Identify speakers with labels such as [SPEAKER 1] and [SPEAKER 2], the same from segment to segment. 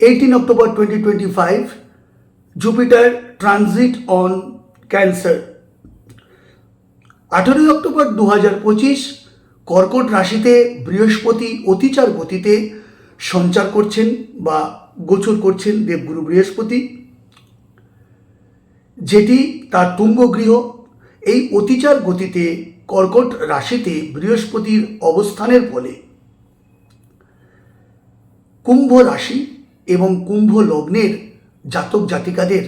[SPEAKER 1] 18 October 2025, Jupiter transit on Cancer. আঠেরোই October দু পঁচিশ কর্কট রাশিতে বৃহস্পতি অতিচার গতিতে সঞ্চার করছেন বা গোচর করছেন দেবগুরু বৃহস্পতি যেটি তার তুঙ্গ গৃহ এই অতিচার গতিতে কর্কট রাশিতে বৃহস্পতির অবস্থানের ফলে কুম্ভ রাশি এবং কুম্ভ লগ্নের জাতক জাতিকাদের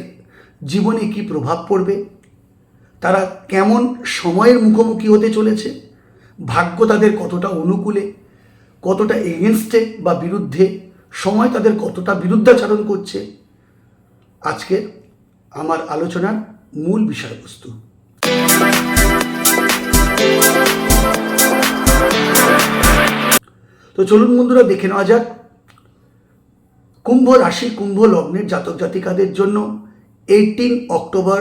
[SPEAKER 1] জীবনে কি প্রভাব পড়বে? তারা কেমন সময়ের মুখোমুখি হতে চলেছে? ভাগ্য তাদের কতটা অনুকূলে? কতটা এগেনস্টে বা বিরুদ্ধে? সময় তাদের কতটা বিরুদ্ধাচরণ করছে? আজকের আমার আলোচনার মূল বিষয়বস্তু। তো চলুন বন্ধুরা, দেখে নেওয়া যাক কুম্ভ রাশি, কুম্ভ লগ্নের জাতক জাতিকাদের জন্য eighteen October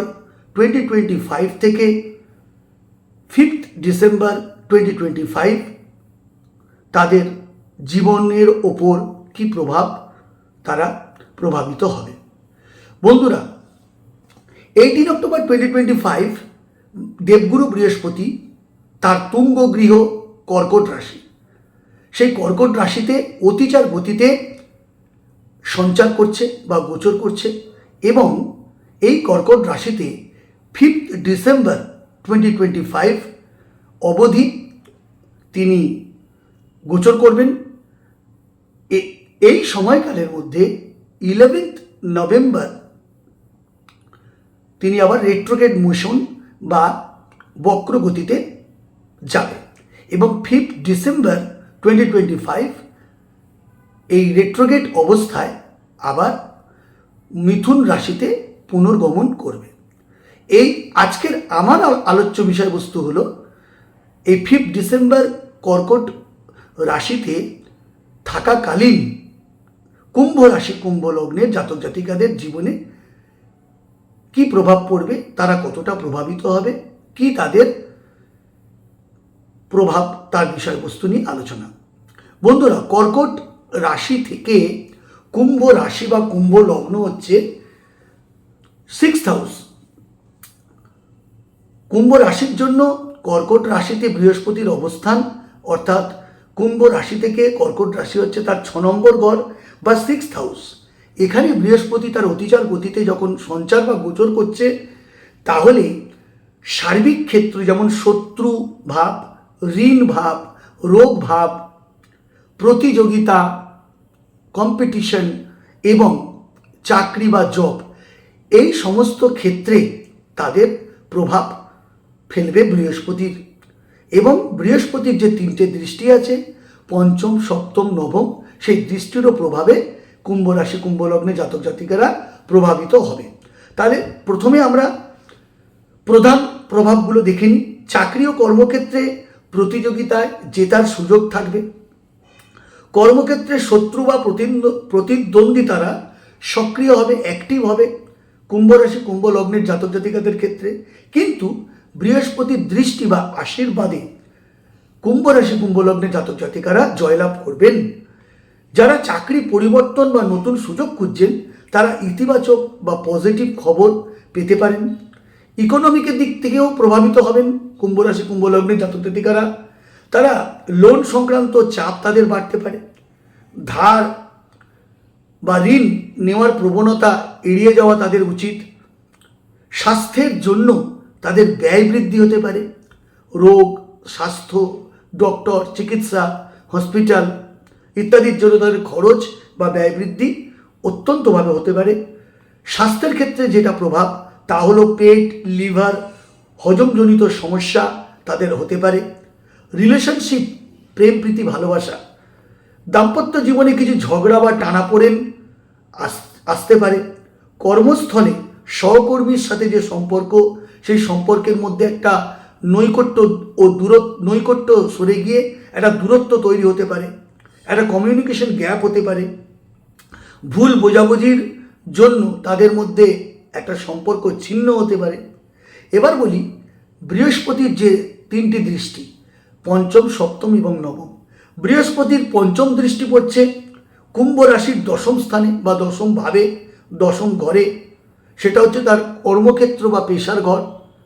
[SPEAKER 1] twenty twenty five থেকে fifth December twenty twenty five তাদের জীবনের ওপর কি প্রভাব তারা প্রভাবিত হবে। বন্ধুরা eighteen October twenty twenty five দেবগুরু বৃহস্পতি তার তুঙ্গ গৃহ কর্কট রাশি। সেই কর্কট রাশিতে অতিচার গতিতে সঞ্চার করছে বা গোচর করছে এবং এই কর্কট রাশিতে fifth December twenty twenty five অবধি তিনি গোচর করবেন। এই সময়কালের মধ্যে ইলেভেন্থ নভেম্বর তিনি আবার রেট্রোগেট মোশন বা বক্র গতিতে যাবে এবং fifth December twenty twenty five এই রেট্রোগেট অবস্থায় আবার মিথুন রাশিতে পুনর্গমন করবে। এই আজকের আমার আল- আলোচ্য বিষয়বস্তু হলো, এই ফিফথ ডিসেম্বর কর্কট রাশিতে থাকাকালীন কুম্ভ রাশি, কুম্ভ লগ্নের জাতক জাতিকাদের জীবনে কি প্রভাব পড়বে, তারা কতটা প্রভাবিত হবে, কি তাদের প্রভাব, তার বিষয়বস্তু নিয়ে আলোচনা। বন্ধুরা, কর্কট রাশি থেকে কুম্ভ রাশি বা কুম্ভ লগ্ন হচ্ছে সিক্স হাউস কুম্ভ রাশির জন্য কর্কট রাশিতে বৃহস্পতির অবস্থান, অর্থাৎ কুম্ভ রাশি থেকে কর্কট রাশি হচ্ছে তার ছ নম্বর গড় বা সিক্স হাউস এখানে বৃহস্পতি তার অতিচার গতিতে যখন সঞ্চার বা গোচর করছে, তাহলে সার্বিক ক্ষেত্র যেমন শত্রু ভাব, ঋণ ভাব, রোগ ভাব প্রতিযোগিতা কম্পিটিশন এবং চাকরি বা জব এই সমস্ত ক্ষেত্রে তাদের প্রভাব ফেলবে বৃহস্পতির এবং বৃহস্পতির যে তিনটে দৃষ্টি আছে, পঞ্চম, সপ্তম, নবম, সেই দৃষ্টিরও প্রভাবে কুম্ভ রাশি, কুম্ভ লগ্নে জাতক জাতিকারা প্রভাবিত হবে। তাহলে প্রথমে আমরা প্রধান প্রভাবগুলো দেখে নিই। চাকরি ও কর্মক্ষেত্রে প্রতিযোগিতায় জেতার সুযোগ থাকবে। কর্মক্ষেত্রে শত্রু বা প্রতিদ্ব- প্রতিদ্বন্দ্বিতারা সক্রিয় হবে অ্যাক্টিভ হবে, কুম্ভ রাশি, কুম্ভ লগ্নের জাতক জাতিকাদের ক্ষেত্রে। কিন্তু বৃহস্পতির দৃষ্টি বা আশীর্বাদে কুম্ভ রাশি, কুম্ভ লগ্নের জাতক জাতিকারা জয়লাভ করবেন। যারা চাকরি পরিবর্তন বা নতুন সুযোগ খুঁজছেন, তারা ইতিবাচক বা পজিটিভ খবর পেতে পারেন। ইকোনমিকের দিক থেকেও প্রভাবিত হবেন। কুম্ভ রাশি, কুম্ভ লগ্নের জাতক জাতিকারা তারা লোন সংক্রান্ত চাপ তাদের বাড়তে পারে। ধার বা ঋণ নেওয়ার প্রবণতা এড়িয়ে যাওয়া তাদের উচিত। স্বাস্থ্যের জন্য তাদের ব্যয় বৃদ্ধি হতে পারে। রোগ, স্বাস্থ্য ডক্টর চিকিৎসা হসপিটাল ইত্যাদির জন্য তাদের খরচ বা ব্যয় বৃদ্ধি অত্যন্তভাবে হতে পারে। স্বাস্থ্যের ক্ষেত্রে যেটা প্রভাব, তা হলো পেট, লিভার হজমজনিত সমস্যা তাদের হতে পারে। রিলেশনশিপ প্রেম, প্রীতি, ভালোবাসা। দাম্পত্য জীবনে কিছু ঝগড়া বা টানাপোড়েন আস- আসতে পারে। কর্মস্থলে সহকর্মীর সাথে যে সম্পর্ক, সেই সম্পর্কের মধ্যে একটা নৈকট্য ও দূরত্ব নৈকট্য সরে গিয়ে একটা দূরত্ব তৈরি হতে পারে। একটা কমিউনিকেশন গ্যাপ হতে পারে। ভুল বোঝাবুঝির জন্য তাদের মধ্যে একটা সম্পর্ক ছিন্ন হতে পারে। এবার বলি, বৃহস্পতির যে তিনটি দৃষ্টি পঞ্চম, সপ্তম এবং নবম। বৃহস্পতির পঞ্চম দৃষ্টি পড়ছে কুম্ভ রাশির দশম স্থানে বা দশম ভাবে, দশম ঘরে। সেটা হচ্ছে তার কর্মক্ষেত্র বা পেশার ঘর,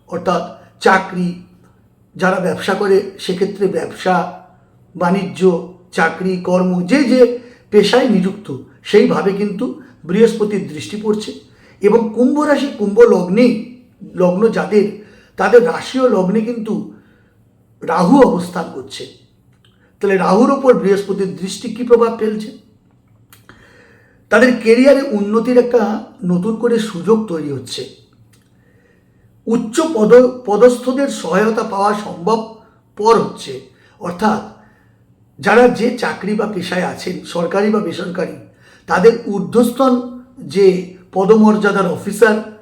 [SPEAKER 1] অর্থাৎ চাকরি, যারা ব্যবসা করে সেক্ষেত্রে ব্যবসা, বাণিজ্য, চাকরি, কর্ম, যে যে পেশায় নিযুক্ত সেইভাবে কিন্তু বৃহস্পতির দৃষ্টি পড়ছে। এবং কুম্ভ রাশি, কুম্ভ লগ্নে, লগ্ন যাদের, তাদের রাশি ও লগ্নে কিন্তু রাহু অবস্থান করছে। তাহলে রাহুর ওপর বৃহস্পতির দৃষ্টি কী প্রভাব ফেলছে? তাদের কেরিয়ারে উন্নতির একটা নতুন করে সুযোগ তৈরি হচ্ছে। উচ্চ পদ, পদস্থদের সহায়তা পাওয়া সম্ভব পর হচ্ছে। অর্থাৎ যারা যে চাকরি বা পেশায় আছেন, সরকারি বা বেসরকারি, তাদের ঊর্ধ্বস্তন যে পদমর্যাদার অফিসার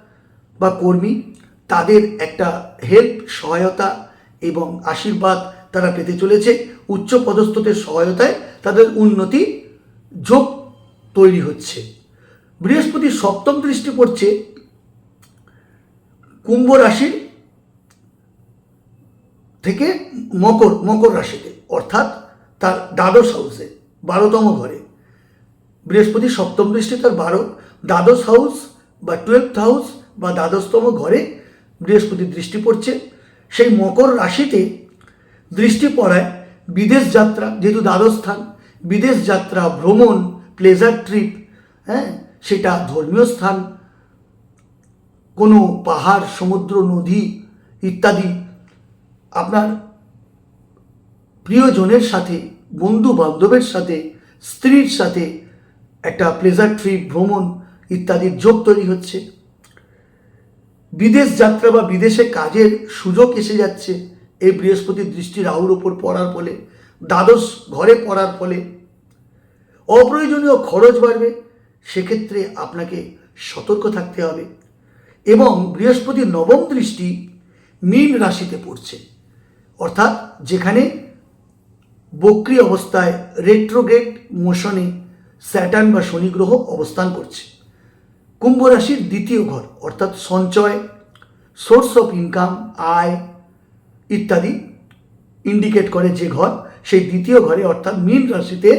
[SPEAKER 1] বা কর্মী, তাদের একটা হেল্প সহায়তা এবং আশীর্বাদ তারা পেতে চলেছে। উচ্চ পদস্থদের সহায়তায় তাদের উন্নতি যোগ তৈরি হচ্ছে। বৃহস্পতি সপ্তম দৃষ্টি পড়ছে কুম্ভ রাশির থেকে মকর মকর রাশিতে, অর্থাৎ তার দ্বাদশ হাউসে বারোতম ঘরে। বৃহস্পতি সপ্তম দৃষ্টি তার বারো, দ্বাদশ হাউস বা টুয়েলভ হাউস বা দ্বাদশতম ঘরে বৃহস্পতির দৃষ্টি পড়ছে। সেই মকর রাশিতে দৃষ্টি পড়ায় বিদেশ যাত্রা, যেহেতু দ্বাদশ স্থান, বিদেশ যাত্রা, ভ্রমণ প্লেজার ট্রিপ হ্যাঁ সেটা ধর্মীয় স্থান, কোনো পাহাড়, সমুদ্র, নদী ইত্যাদি। আপনার প্রিয়জনের সাথে বন্ধু বান্ধবের সাথে, স্ত্রীর সাথে একটা প্লেজার ট্রিপ ভ্রমণ ইত্যাদির যোগ তৈরি হচ্ছে। বিদেশ যাত্রা বা বিদেশে কাজের সুযোগ এসে যাচ্ছে। এই বৃহস্পতির দৃষ্টি রাহুর ওপর পড়ার ফলে, দ্বাদশ ঘরে পড়ার ফলে। অপ্রয়োজনীয় খরচ বাড়বে, সেক্ষেত্রে আপনাকে সতর্ক থাকতে হবে। এবং বৃহস্পতির নবম দৃষ্টি মীন রাশিতে পড়ছে। অর্থাৎ যেখানে বক্রি অবস্থায় রেট্রোগেট মোশনে স্যাটার্ন বা শনি গ্রহ অবস্থান করছে। কুম্ভ রাশির দ্বিতীয় ঘর, অর্থাৎ সঞ্চয় সোর্স অফ ইনকাম আয় ইত্যাদি ইন্ডিকেট করে যে ঘর, সেই দ্বিতীয় ঘরে, অর্থাৎ মীন রাশিতে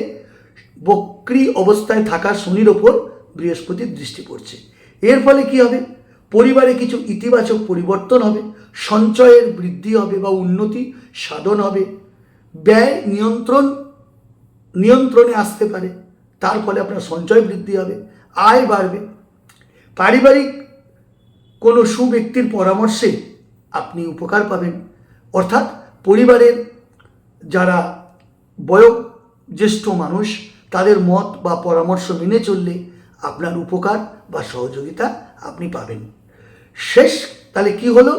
[SPEAKER 1] বক্রি অবস্থায় থাকা শনির ওপর বৃহস্পতির দৃষ্টি পড়ছে। এর ফলে কি হবে? পরিবারে কিছু ইতিবাচক পরিবর্তন হবে, সঞ্চয়ের বৃদ্ধি হবে বা উন্নতি সাধন হবে। ব্যয় নিয়ন্ত্রণ, নিয়ন্ত্রণে আসতে পারে, তার ফলে আপনার সঞ্চয় বৃদ্ধি হবে, আয় বাড়বে। পারিবারিক কোনো সুব্যক্তির পরামর্শে আপনি উপকার পাবেন। অর্থাৎ পরিবারের যারা বয়োজ্যেষ্ঠ মানুষ, তাদের মত বা পরামর্শ মেনে চললে আপনার উপকার বা সহযোগিতা আপনি পাবেন। শেষ, তাহলে কি হলো?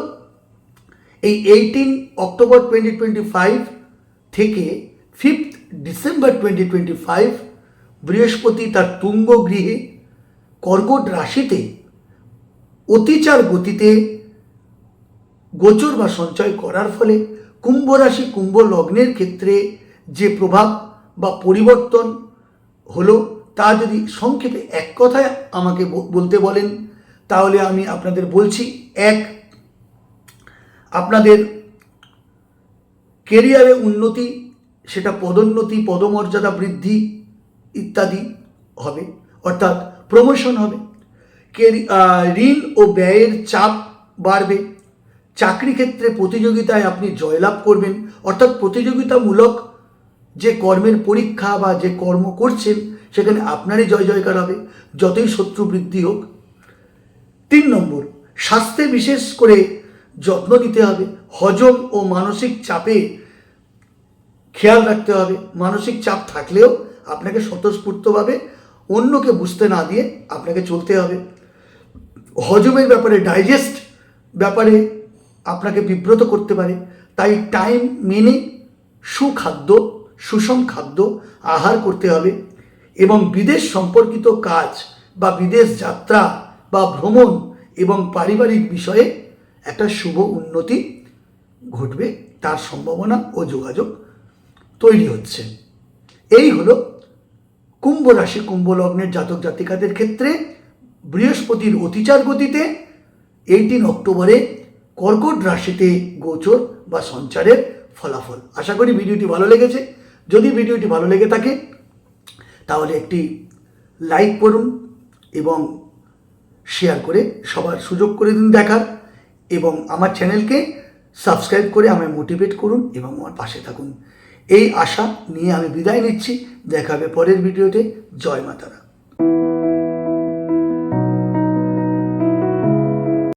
[SPEAKER 1] এই eighteen October twenty twenty five থেকে fifth December twenty twenty five Brihaspati তার তুঙ্গ গৃহে কর্কট রাশিতে অতিচার গতিতে গোচর বা সঞ্চয় করার ফলে কুম্ভ রাশি, কুম্ভ লগ্নের ক্ষেত্রে যে প্রভাব বা পরিবর্তন হলো, তা যদি সংক্ষেপে এক কথায় আমাকে বলতে বলেন, তাহলে আমি আপনাদের বলছি, এক, আপনাদের কেরিয়ারে উন্নতি, সেটা পদোন্নতি, পদমর্যাদা বৃদ্ধি ইত্যাদি হবে। অর্থাৎ প্রমোশন হবে। ঋণ ও ব্যয়ের চাপ বাড়বে। চাকরি ক্ষেত্রে প্রতিযোগিতায় আপনি জয়লাভ করবেন। অর্থাৎ প্রতিযোগিতামূলক যে কর্মের পরীক্ষা বা যে কর্ম করছেন, সেখানে আপনারই জয় জয়কার হবে, যতই শত্রু বৃদ্ধি হোক। তিন নম্বর, স্বাস্থ্যে বিশেষ করে যত্ন নিতে হবে। হজম ও মানসিক চাপে খেয়াল রাখতে হবে। মানসিক চাপ থাকলেও আপনাকে স্বতঃস্ফূর্তভাবে অন্যকে বুঝতে না দিয়ে আপনাকে চলতে হবে। হজমের ব্যাপারে ডাইজেস্ট ব্যাপারে আপনাকে বিব্রত করতে পারে। তাই টাইম মেনে সুখাদ্য, সুষম খাদ্য আহার করতে হবে এবং বিদেশ সম্পর্কিত কাজ বা বিদেশ যাত্রা বা ভ্রমণ এবং পারিবারিক বিষয়ে একটা শুভ উন্নতি ঘটবে। তার সম্ভাবনা ও যোগাযোগ তৈরি হচ্ছে। এই হলো কুম্ভ রাশি, কুম্ভ লগ্নের জাতক জাতিকাদের ক্ষেত্রে বৃহস্পতির অতিচার গতিতে এইটিন অক্টোবরে কর্কট রাশিতে গোচর বা সঞ্চারের ফলাফল। আশা করি ভিডিওটি ভালো লেগেছে। যদি ভিডিওটি ভালো লেগে থাকে, তাহলে একটি লাইক করুন এবং শেয়ার করে সবার সুযোগ করে দিন দেখার এবং আমার চ্যানেলকে সাবস্ক্রাইব করে আমায় মোটিভেট করুন এবং আমার পাশে থাকুন। এই আশা নিয়ে আমি বিদায় নিচ্ছি। দেখা হবে পরের ভিডিওতে। জয় মাতারা।